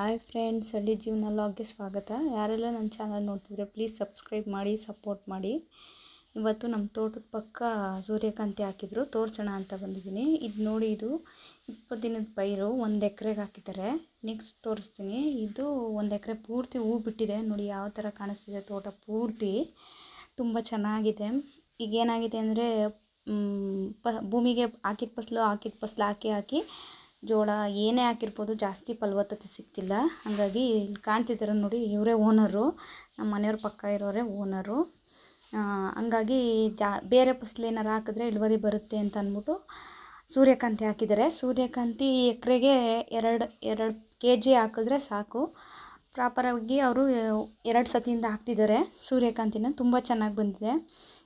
Hi friends, ಹಳ್ಳಿ ಜೀವನ ಲಾಗ್ಗೆ ಸ್ವಾಗತ. ಯಾರೆಲ್ಲ ನನ್ನ ಚಾನಲ್ ನೋಡ್ತಿದ್ರೆ ಪ್ಲೀಸ್ ಸಬ್ಸ್ಕ್ರೈಬ್ ಮಾಡಿ ಸಪೋರ್ಟ್ ಮಾಡಿ. ಇವತ್ತು ನಮ್ಮ ತೋಟದ ಪಕ್ಕ ಸೂರ್ಯಕಾಂತಿ ಹಾಕಿದ್ರು, ತೋರಿಸೋಣ ಅಂತ ಬಂದಿದ್ದೀನಿ. ಇದು ನೋಡಿ, ಇದು ಇಪ್ಪತ್ತು ದಿನದ ಪೈರು, ಒಂದು ಎಕರೆಗೆ ಹಾಕಿದ್ದಾರೆ. ನೆಕ್ಸ್ಟ್ ತೋರಿಸ್ತೀನಿ. ಇದು ಒಂದು ಎಕರೆ ಪೂರ್ತಿ ಹೂ ಬಿಟ್ಟಿದೆ. ನೋಡಿ, ಯಾವ ಥರ ಕಾಣಿಸ್ತಿದೆ ತೋಟ ಪೂರ್ತಿ. ತುಂಬ ಚೆನ್ನಾಗಿದೆ. ಈಗ ಏನಾಗಿದೆ ಅಂದರೆ ಪ ಭೂಮಿಗೆ ಹಾಕಿದ ಫಸಲು ಹಾಕಿದ ಫಸಲು ಹಾಕಿ ಹಾಕಿ ಜೋಳ ಏನೇ ಹಾಕಿರ್ಬೋದು ಜಾಸ್ತಿ ಫಲವತ್ತತೆ ಸಿಗ್ತಿಲ್ಲ. ಹಾಗಾಗಿ ಇಲ್ಲಿ ಕಾಣ್ತಿದ್ದಾರೆ ನೋಡಿ ಇವರೇ ಓನರು ನಮ್ಮ ಮನೆಯವ್ರ ಪಕ್ಕ ಇರೋರೇ ಓನರು ಹಂಗಾಗಿ ಜಾ, ಬೇರೆ ಫಸಲು ಏನಾರು ಹಾಕಿದ್ರೆ ಇಳುವರಿ ಬರುತ್ತೆ ಅಂತ ಅಂದ್ಬಿಟ್ಟು ಸೂರ್ಯಕಾಂತಿ ಹಾಕಿದ್ದಾರೆ. ಸೂರ್ಯಕಾಂತಿ ಎಕರೆಗೆ ಎರಡು ಎರಡು ಕೆ ಜಿ ಹಾಕಿದ್ರೆ ಸಾಕು. ಪ್ರಾಪರಾಗಿ ಅವರು ಎರಡು ಸತಿಯಿಂದ ಹಾಕ್ತಿದ್ದಾರೆ. ಸೂರ್ಯಕಾಂತಿನ ತುಂಬ ಚೆನ್ನಾಗಿ ಬಂದಿದೆ.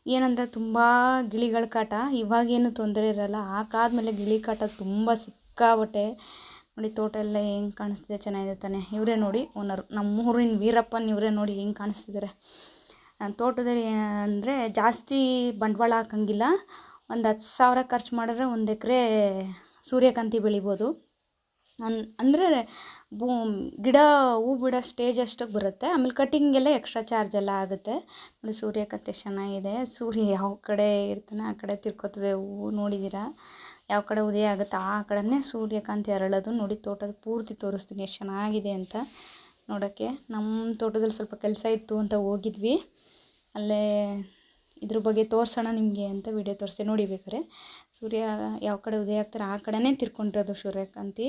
ಏನಂದರೆ ತುಂಬ ಗಿಳಿಗಳ ಕಾಟ. ಇವಾಗೇನು ತೊಂದರೆ ಇರಲ್ಲ. ಹಾಕಾದ್ಮೇಲೆ ಗಿಳಿ ಕಾಟ ತುಂಬ ಸಿಕ್ಕಾಬಟ್ಟೆ ನೋಡಿ ತೋಟ ಎಲ್ಲ ಹೆಂಗೆ ಕಾಣಿಸ್ತಿದೆ, ಚೆನ್ನಾಗಿದೆ ತಾನೆ. ಇವರೇ ನೋಡಿ ಓನರ್ ನಮ್ಮ ಊರಿನ ವೀರಪ್ಪನ ಇವರೇ ನೋಡಿ ಹೆಂಗೆ ಕಾಣಿಸ್ತಿದ್ದಾರೆ ತೋಟದಲ್ಲಿ ಅಂದರೆ ಜಾಸ್ತಿ ಬಂಡವಾಳ ಹಾಕಂಗಿಲ್ಲ. ಒಂದು ಹತ್ತು ಸಾವಿರ ಖರ್ಚು ಮಾಡಿದ್ರೆ ಒಂದು ಎಕರೆ ಸೂರ್ಯಕಾಂತಿ ಬೆಳಿಬೋದು. ಅನ್, ಅಂದರೆ ಬೂ ಗಿಡ, ಹೂ ಬಿಡೋ ಸ್ಟೇಜ್ ಅಷ್ಟಕ್ಕೆ ಬರುತ್ತೆ. ಆಮೇಲೆ ಕಟ್ಟಿಂಗೆಲ್ಲ ಎಕ್ಸ್ಟ್ರಾ ಚಾರ್ಜ್ ಎಲ್ಲ ಆಗುತ್ತೆ. ನೋಡಿ ಸೂರ್ಯಕಾಂತಿ ಚೆನ್ನಾಗಿದೆ. ಸೂರ್ಯ ಯಾವ ಕಡೆ ಇರ್ತಾನೆ ಆ ಕಡೆ ತಿರ್ಕೋತದೆ. ಹೂವು ನೋಡಿದ್ದೀರಾ ಯಾವ ಕಡೆ ಉದಯ ಆಗುತ್ತೆ ಆ ಕಡೆನೇ ಸೂರ್ಯಕಾಂತಿ ಅರಳೋದು ನೋಡಿ ತೋಟದ ಪೂರ್ತಿ ತೋರಿಸ್ತೀನಿ ಎಷ್ಟು ಚೆನ್ನಾಗಿದೆ ಅಂತ ನೋಡೋಕ್ಕೆ. ನಮ್ಮ ತೋಟದಲ್ಲಿ ಸ್ವಲ್ಪ ಕೆಲಸ ಇತ್ತು ಅಂತ ಹೋಗಿದ್ವಿ. ಅಲ್ಲೇ ಇದ್ರ ಬಗ್ಗೆ ತೋರಿಸೋಣ ನಿಮಗೆ ಅಂತ ವಿಡಿಯೋ ತೋರಿಸ್ತೀನಿ. ನೋಡಿ ಬೇಕಾರೆ ಸೂರ್ಯ ಯಾವ ಕಡೆ ಉದಯ ಆಗ್ತಾರೆ ಆ ಕಡೆನೇ ತಿರ್ಕೊಂಡಿರೋದು ಸೂರ್ಯಕಾಂತಿ.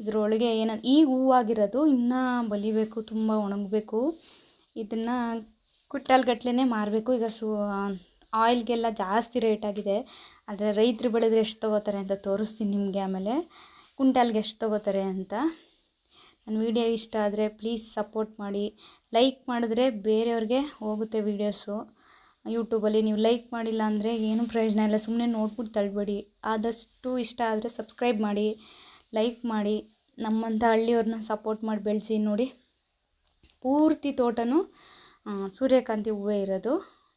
ಇದ್ರೊಳಗೆ ಏನ ಈ ಹೂವಾಗಿರೋದು ಇನ್ನೂ ಬಲಿಬೇಕು, ತುಂಬ ಒಣಗಬೇಕು. ಇದನ್ನು ಕ್ವಿಂಟಲ್ ಗಟ್ಲೆ ಮಾರಬೇಕು. ಈಗ ಸೂ ಆಯಿಲ್ಗೆಲ್ಲ ಜಾಸ್ತಿ ರೇಟ್ ಆಗಿದೆ. ಆದರೆ ರೈತರು ಬೆಳೆದ್ರೆ ಎಷ್ಟು ತೊಗೋತಾರೆ ಅಂತ ತೋರಿಸ್ತೀನಿ ನಿಮಗೆ ಆಮೇಲೆ ಕುಂಟಾಲ್ಗೆ ಎಷ್ಟು ತೊಗೋತಾರೆ ಅಂತ. ನನ್ನ ವಿಡಿಯೋ ಇಷ್ಟ ಆದರೆ ಪ್ಲೀಸ್ ಸಪೋರ್ಟ್ ಮಾಡಿ, ಲೈಕ್ ಮಾಡಿದ್ರೆ ಬೇರೆಯವ್ರಿಗೆ ಹೋಗುತ್ತೆ ವೀಡಿಯೋಸು. ಯೂಟ್ಯೂಬಲ್ಲಿ ನೀವು ಲೈಕ್ ಮಾಡಿಲ್ಲ ಅಂದರೆ ಏನೂ ಪ್ರಯೋಜನ ಇಲ್ಲ, ಸುಮ್ಮನೆ ನೋಡ್ಬಿಟ್ಟು ತಳ್ಬೇಡಿ. ಆದಷ್ಟು ಇಷ್ಟ ಆದರೆ ಸಬ್ಸ್ಕ್ರೈಬ್ ಮಾಡಿ, ಲೈಕ್ ಮಾಡಿ, ನಮ್ಮಂಥ ಹಳ್ಳಿಯವ್ರನ್ನ ಸಪೋರ್ಟ್ ಮಾಡಿ ಬೆಳೆಸಿ ನೋಡಿ. ಪೂರ್ತಿ ತೋಟನೂ ಸೂರ್ಯಕಾಂತಿ ಹೂವೇ ಇರೋದು.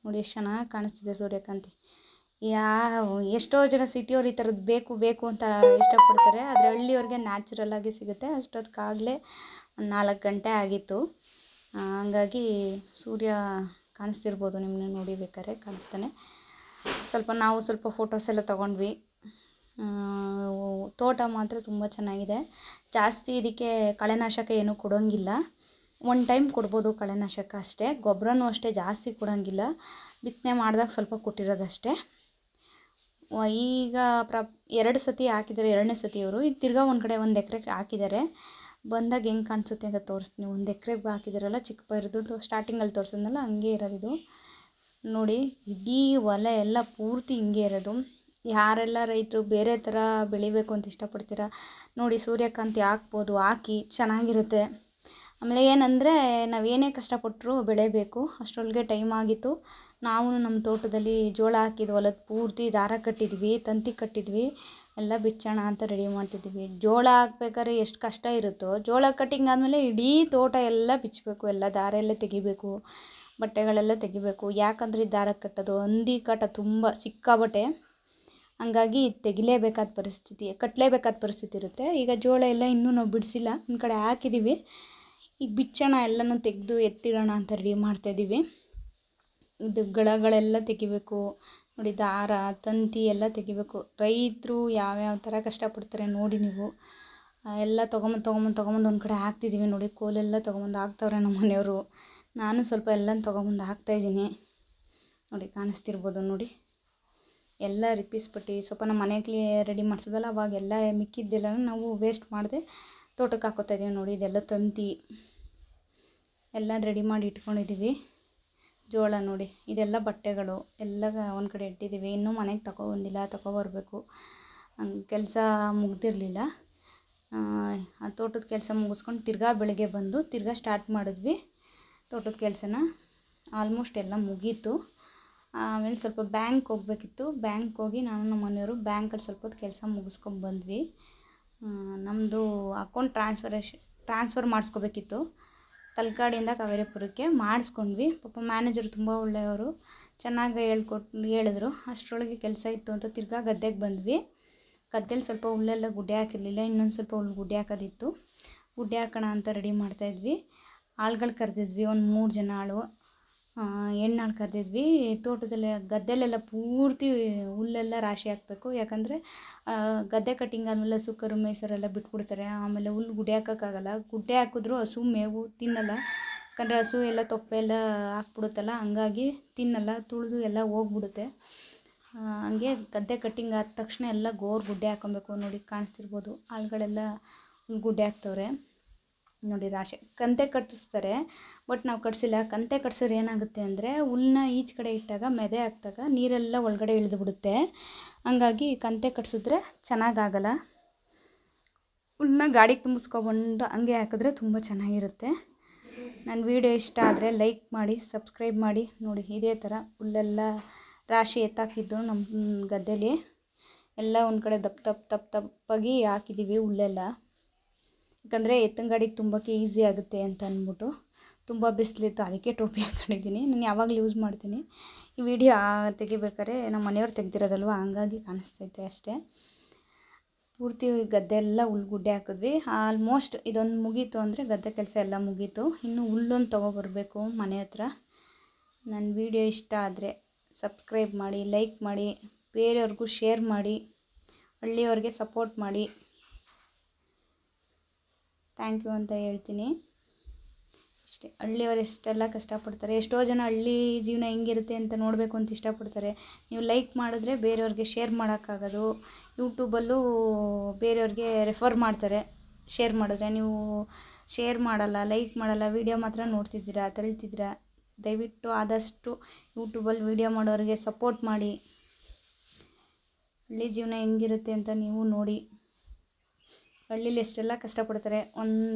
ನೋಡಿ, ಎಷ್ಟು ಚೆನ್ನಾಗಿ ಕಾಣಿಸ್ತಿದೆ ಸೂರ್ಯಕಾಂತಿ. ಯಾವ ಎಷ್ಟೋ ಜನ ಸಿಟಿಯವ್ರು ಈ ಥರದ್ದು ಬೇಕು ಬೇಕು ಅಂತ ಇಷ್ಟಪಡ್ತಾರೆ. ಆದರೆ ಹಳ್ಳಿಯವ್ರಿಗೆ ನ್ಯಾಚುರಲ್ ಆಗಿ ಸಿಗುತ್ತೆ. ಅಷ್ಟೊತ್ತಿಗಾಗಲೇ ನಾಲ್ಕು ಗಂಟೆ ಆಗಿತ್ತು. ಹಂಗಾಗಿ ಸೂರ್ಯ ಕಾಣಿಸ್ತಿರ್ಬೋದು ನಿಮ್ಮನ್ನ ನೋಡಿ ಬೇಕಾದ್ರೆ ಕಾಣಿಸ್ತಾನೆ. ಸ್ವಲ್ಪ ನಾವು ಸ್ವಲ್ಪ ಫೋಟೋಸ್ ಎಲ್ಲ ತೊಗೊಂಡ್ವಿ. ತೋಟ ಮಾತ್ರ ತುಂಬ ಚೆನ್ನಾಗಿದೆ. ಜಾಸ್ತಿ ಇದಕ್ಕೆ ಕಳೆನಾಶಕ ಏನೂ ಕೊಡೋಂಗಿಲ್ಲ. ಒನ್ ಟೈಮ್ ಕೊಡ್ಬೋದು ಕಳೆನಾಶಕ ಅಷ್ಟೇ. ಗೊಬ್ಬರನೂ ಅಷ್ಟೇ ಜಾಸ್ತಿ ಕೊಡೋಂಗಿಲ್ಲ. ಬಿತ್ತನೆ ಮಾಡಿದಾಗ ಸ್ವಲ್ಪ ಕೊಟ್ಟಿರೋದಷ್ಟೇ. ಈಗ ಪ್ರ ಎರಡು ಸತಿ ಹಾಕಿದ್ದಾರೆ, ಎರಡನೇ ಸತಿ ಅವರು ಈಗ ತಿರ್ಗಾ ಒಂದು ಕಡೆ ಒಂದು ಎಕರೆಗೆ ಹಾಕಿದ್ದಾರೆ. ಬಂದಾಗ ಹೆಂಗೆ ಕಾಣಿಸುತ್ತೆ ಅಂತ ತೋರಿಸ್ತೀನಿ. ಒಂದು ಎಕರೆಗೆ ಹಾಕಿದಾರಲ್ಲ ಚಿಕ್ಕ ಪೈರದ್ದು ಸ್ಟಾರ್ಟಿಂಗಲ್ಲಿ ತೋರಿಸಿದ್ನಲ್ಲ, ಹಂಗೆ ಇರೋದಿದು ನೋಡಿ, ಇಡೀ ಹೊಲ ಎಲ್ಲ ಪೂರ್ತಿ ಹಿಂಗೆ ಇರೋದು. ಯಾರೆಲ್ಲ ರೈತರು ಬೇರೆ ಥರ ಬೆಳಿಬೇಕು ಅಂತ ಇಷ್ಟಪಡ್ತೀರಾ? ನೋಡಿ, ಸೂರ್ಯಕಾಂತಿ ಹಾಕ್ಬೋದು, ಹಾಕಿ ಚೆನ್ನಾಗಿರುತ್ತೆ. ಆಮೇಲೆ ಏನಂದರೆ ನಾವು ಏನೇ ಕಷ್ಟಪಟ್ಟರು ಬೆಳೆಯಬೇಕು ಅಷ್ಟರೊಳಗೆ ಟೈಮ್ ಆಗಿತ್ತು. ನಾವು ನಮ್ಮ ತೋಟದಲ್ಲಿ ಜೋಳ ಹಾಕಿದ್ವಿ, ಹೊಲದ ಪೂರ್ತಿ ದಾರ ಕಟ್ಟಿದ್ವಿ, ತಂತಿ ಕಟ್ಟಿದ್ವಿ, ಎಲ್ಲ ಬಿಚ್ಚೋಣ ಅಂತ ರೆಡಿ ಮಾಡ್ತಿದ್ವಿ. ಜೋಳ ಹಾಕ್ಬೇಕಾದ್ರೆ ಎಷ್ಟು ಕಷ್ಟ ಇರುತ್ತೋ, ಜೋಳ ಕಟ್ಟಿಂಗ್ ಆದಮೇಲೆ ಇಡೀ ತೋಟ ಎಲ್ಲ ಬಿಚ್ಚಬೇಕು ಎಲ್ಲ ದಾರ ಎಲ್ಲ ತೆಗಿಬೇಕು, ಬಟ್ಟೆಗಳೆಲ್ಲ ತೆಗಿಬೇಕು. ಯಾಕಂದರೆ ದಾರ ಕಟ್ಟೋದು, ಹಂದಿ ಕಾಟ ತುಂಬ ಸಿಕ್ಕಾಬಟ್ಟೆ ಹಂಗಾಗಿ ತೆಗಿಲೇಬೇಕಾದ ಪರಿಸ್ಥಿತಿ ಕಟ್ಟಲೇಬೇಕಾದ ಪರಿಸ್ಥಿತಿ ಇರುತ್ತೆ. ಈಗ ಜೋಳ ಎಲ್ಲ ಇನ್ನೂ ನಾವು ಬಿಡಿಸಿಲ್ಲ. ಒಂದು ಕಡೆ ಹಾಕಿದ್ದೀವಿ ಈಗ ಬಿಚ್ಚೋಣ ಎಲ್ಲನೂ ತೆಗೆದು ಎತ್ತಿಡೋಣ ಅಂತ ರೆಡಿ ಮಾಡ್ತಾಯಿದ್ದೀವಿ. ಇದು ಗಳಗಳೆಲ್ಲ ತೆಗಿಬೇಕು, ನೋಡಿ ದಾರ, ತಂತಿ ಎಲ್ಲ ತೆಗಿಬೇಕು. ರೈತರು ಯಾವ್ಯಾವ ಥರ ಕಷ್ಟಪಡ್ತಾರೆ ನೋಡಿ ನೀವು. ಎಲ್ಲ ತೊಗೊಂಬಂದು ತೊಗೊಂಬಂದು ತೊಗೊಂಬಂದು ಒಂದು ಕಡೆ ಹಾಕ್ತಿದ್ದೀವಿ ನೋಡಿ, ಕೋಲೆಲ್ಲ ತೊಗೊಂಬಂದು ಹಾಕ್ತವ್ರೆ ನಮ್ಮ ಮನೆಯವರು. ನಾನು ಸ್ವಲ್ಪ ಎಲ್ಲ ತೊಗೊಂಬಂದು ಹಾಕ್ತಾಯಿದ್ದೀನಿ. ನೋಡಿ, ಕಾಣಿಸ್ತಿರ್ಬೋದು ನೋಡಿ. ಎಲ್ಲ ರಿಪೀಸ್ಪಟ್ಟಿ ಸ್ವಲ್ಪ ನಮ್ಮ ಮನೆಗೆ ರೆಡಿ ಮಾಡಿಸೋದಲ್ಲ ಅವಾಗೆಲ್ಲ ಮಿಕ್ಕಿದ್ದೆಲ್ಲ ನಾವು ವೇಸ್ಟ್ ಮಾಡದೆ ತೋಟಕ್ಕೆ ಹಾಕೋತಾ ಇದ್ದೀವಿ ನೋಡಿ, ಇದೆಲ್ಲ ತಂತಿ. ಎಲ್ಲ ರೆಡಿ ಮಾಡಿ ಇಟ್ಕೊಂಡಿದ್ದೀವಿ. ಜೋಳ ನೋಡಿ, ಇದೆಲ್ಲ ಬಟ್ಟೆಗಳು ಎಲ್ಲ ಒಂದು ಕಡೆ ಇಟ್ಟಿದ್ದೀವಿ. ಇನ್ನೂ ಮನೆಗೆ ತಗೊಬಂದಿಲ್ಲ ತಗೊಬರ್ಬೇಕು ಕೆಲಸ ಮುಗ್ದಿರಲಿಲ್ಲ. ಆ, ತೋಟದ ಕೆಲಸ ಮುಗಿಸ್ಕೊಂಡು ತಿರ್ಗಾ ಬೆಳಗ್ಗೆ ಬಂದು ತಿರ್ಗಾ ಸ್ಟಾರ್ಟ್ ಮಾಡಿದ್ವಿ ತೋಟದ ಕೆಲಸನ. ಆಲ್ಮೋಸ್ಟ್ ಎಲ್ಲ ಮುಗೀತು. ಆಮೇಲೆ ಸ್ವಲ್ಪ ಬ್ಯಾಂಕ್ ಹೋಗ್ಬೇಕಿತ್ತು. ಬ್ಯಾಂಕ್ ಹೋಗಿ ನಾನು ನಮ್ಮ ಮನೆಯವರು ಬ್ಯಾಂಕಲ್ಲಿ ಸ್ವಲ್ಪ ಕೆಲಸ ಮುಗಿಸ್ಕೊಂಡು ಬಂದ್ವಿ. ನಮ್ಮದು ಅಕೌಂಟ್ ಟ್ರಾನ್ಸ್ಫರೇಷನ್ ಟ್ರಾನ್ಸ್ಫರ್ ಮಾಡಿಸ್ಕೋಬೇಕಿತ್ತು. ತಲಕಾಡಿಂದ ಕಾವೇರಿಪುರಕ್ಕೆ ಮಾಡಿಸ್ಕೊಂಡ್ವಿ. ಪಾಪ ಮ್ಯಾನೇಜರ್ ತುಂಬ ಒಳ್ಳೆಯವರು. ಚೆನ್ನಾಗಿ ಹೇಳ್ಕೊಟ್, ಹೇಳಿದ್ರು. ಅಷ್ಟರೊಳಗೆ ಕೆಲಸ ಇತ್ತು ಅಂತ ತಿರ್ಗಾ ಗದ್ದೆಗೆ ಬಂದ್ವಿ. ಗದ್ದೆಲಿ ಸ್ವಲ್ಪ ಹುಲ್ಲೆಲ್ಲ ಗುಡ್ಡೆ ಹಾಕಿರಲಿಲ್ಲ, ಇನ್ನೊಂದು ಸ್ವಲ್ಪ ಹುಲ್ಲು ಗುಡ್ಡೆ ಹಾಕೋದಿತ್ತು. ಗುಡ್ಡೆ ಹಾಕೋಣ ಅಂತ ರೆಡಿ ಮಾಡ್ತಾಯಿದ್ವಿ ಆಳ್ಗಳು ಕರೆದಿದ್ವಿ, ಒಂದು ಮೂರು ಜನ ಆಳು. ಹೆಣ್ಣಾಳು ಕರೆದಿದ್ವಿ. ತೋಟದಲ್ಲಿ, ಗದ್ದೆಲೆಲ್ಲ ಪೂರ್ತಿ ಹುಲ್ಲೆಲ್ಲ ರಾಶಿ ಹಾಕಬೇಕು. ಯಾಕಂದರೆ ಗದ್ದೆ ಕಟ್ಟಿಂಗ್ ಆದಮೇಲೆ ಸುಕ್ಕರು, ಮೈಸೂರೆಲ್ಲ ಬಿಟ್ಬಿಡ್ತಾರೆ. ಆಮೇಲೆ ಹುಲ್ಲು ಗುಡಿ ಹಾಕೋಕ್ಕಾಗಲ್ಲ ಗುಡ್ಡೆ ಹಾಕಿದ್ರು ಹಸು, ಮೇವು ತಿನ್ನಲ್ಲ. ಯಾಕಂದರೆ ಹಸು ಎಲ್ಲ ತೊಪ್ಪೆ ಎಲ್ಲ ಹಾಕ್ಬಿಡುತ್ತಲ್ಲ, ಹಂಗಾಗಿ ತಿನ್ನಲ್ಲ. ತುಳಿದು ಎಲ್ಲ ಹೋಗ್ಬಿಡುತ್ತೆ. ಹಂಗೆ ಗದ್ದೆ ಕಟ್ಟಿಂಗ್ ಆದ ತಕ್ಷಣ ಎಲ್ಲ ಗೋರ್ ಗುಡ್ಡೆ ಹಾಕೊಬೇಕು. ನೋಡಿ, ಕಾಣಿಸ್ತಿರ್ಬೋದು. ಆಳುಗಳೆಲ್ಲ ಗುಡ್ಡೆ ಹಾಕ್ತವ್ರೆ. ನೋಡಿ, ರಾಶಿ. ಕಂತೆ ಕಟ್ಟಿಸ್ತಾರೆ, ಬಟ್ ನಾವು ಕಟ್ಸಿಲ್ಲ. ಕಂತೆ ಕಟ್ಸಿದ್ರೆ ಏನಾಗುತ್ತೆ ಅಂದರೆ ಹುಲ್ಲನ್ನ ಈಚೆ ಕಡೆ ಇಟ್ಟಾಗ ಮೆದೆ ಹಾಕ್ದಾಗ ನೀರೆಲ್ಲ ಒಳಗಡೆ ಇಳಿದು ಬಿಡುತ್ತೆ. ಹಂಗಾಗಿ ಕಂತೆ ಕಟ್ಸಿದ್ರೆ ಚೆನ್ನಾಗಾಗಲ್ಲ ಹುಲ್ಲನ್ನ ಗಾಡಿಗೆ ತುಂಬಿಸ್ಕೊಬಂದು ಹಂಗೆ ಹಾಕಿದ್ರೆ ತುಂಬ ಚೆನ್ನಾಗಿರುತ್ತೆ. ನನ್ನ ವಿಡಿಯೋ ಇಷ್ಟ ಆದರೆ ಲೈಕ್ ಮಾಡಿ, ಸಬ್ಸ್ಕ್ರೈಬ್ ಮಾಡಿ. ನೋಡಿ, ಇದೇ ಥರ ಹುಲ್ಲೆಲ್ಲ ರಾಶಿ ಎತ್ತಾಕಿದ್ದು ನಮ್ಮ ಗದ್ದೆಲಿ. ಎಲ್ಲ ಒಂದು ಕಡೆ ದಪ್ಪ ದಪ್ಪ ದಪ್ಪ ದಪ್ಪಾಗಿ ಹಾಕಿದ್ದೀವಿ ಹುಲ್ಲೆಲ್ಲ ಯಾಕಂದರೆ ಎತ್ತಿನ ಗಾಡಿಗೆ ತುಂಬಕ್ಕೆ ಈಸಿ ಆಗುತ್ತೆ ಅಂತ ಅಂದ್ಬಿಟ್ಟು ತುಂಬ ಬಿಸಿಲಿತ್ತು. ಅದಕ್ಕೆ ಟೋಪಿ ಹಾಕೊಂಡಿದ್ದೀನಿ. ನಾನು ಯಾವಾಗಲೂ ಯೂಸ್ ಮಾಡ್ತೀನಿ. ಈ ವಿಡಿಯೋ ತೆಗಿಬೇಕಾದ್ರೆ ನಮ್ಮ ಮನೆಯವ್ರು ತೆಗ್ದಿರೋದಲ್ವ? ಹಂಗಾಗಿ ಕಾಣಿಸ್ತೈತೆ ಅಷ್ಟೇ. ಪೂರ್ತಿ ಗದ್ದೆ ಎಲ್ಲ ಹುಲ್ಗುಡ್ಡೆ ಹಾಕಿದ್ವಿ. ಆಲ್ಮೋಸ್ಟ್ ಇದೊಂದು ಮುಗೀತು ಅಂದರೆ ಗದ್ದೆ ಕೆಲಸ ಎಲ್ಲ ಮುಗೀತು. ಇನ್ನು ಹುಲ್ಲೊಂದು ತೊಗೊಬರ್ಬೇಕು ಮನೆ ಹತ್ರ. ನನ್ನ ವಿಡಿಯೋ ಇಷ್ಟ ಆದರೆ ಸಬ್ಸ್ಕ್ರೈಬ್ ಮಾಡಿ ಲೈಕ್ ಮಾಡಿ, ಬೇರೆಯವ್ರಿಗೂ ಶೇರ್ ಮಾಡಿ ಹಳ್ಳಿಯವ್ರಿಗೆ ಸಪೋರ್ಟ್ ಮಾಡಿ. ಥ್ಯಾಂಕ್ ಯು ಅಂತ ಹೇಳ್ತೀನಿ. ಅಷ್ಟೇ, ಹಳ್ಳಿಯವ್ರು ಎಷ್ಟೆಲ್ಲ ಕಷ್ಟಪಡ್ತಾರೆ, ಎಷ್ಟೋ ಜನ ಹಳ್ಳಿ ಜೀವನ ಹೆಂಗಿರುತ್ತೆ ಅಂತ ನೋಡಬೇಕು ಅಂತ ಇಷ್ಟಪಡ್ತಾರೆ. ನೀವು ಲೈಕ್ ಮಾಡಿದ್ರೆ ಬೇರೆಯವ್ರಿಗೆ ಶೇರ್ ಮಾಡೋಕ್ಕಾಗೋದು. ಯೂಟ್ಯೂಬಲ್ಲೂ ಬೇರೆಯವ್ರಿಗೆ ರೆಫರ್ ಮಾಡ್ತಾರೆ ಶೇರ್ ಮಾಡಿದ್ರೆ. ನೀವು ಶೇರ್ ಮಾಡಲ್ಲ ಲೈಕ್ ಮಾಡಲ್ಲ ವೀಡಿಯೋ ಮಾತ್ರ ನೋಡ್ತಿದ್ದೀರಾ ತಳ್ತಿದ್ದೀರಾ ದಯವಿಟ್ಟು ಆದಷ್ಟು ಯೂಟ್ಯೂಬಲ್ಲಿ ವೀಡಿಯೋ ಮಾಡೋರಿಗೆ ಸಪೋರ್ಟ್ ಮಾಡಿ. ಹಳ್ಳಿ ಜೀವನ ಹೆಂಗಿರುತ್ತೆ ಅಂತ ನೀವು ನೋಡಿ. ಹಳ್ಳೀಲಿ ಎಷ್ಟೆಲ್ಲ ಕಷ್ಟಪಡ್ತಾರೆ ಒಂದು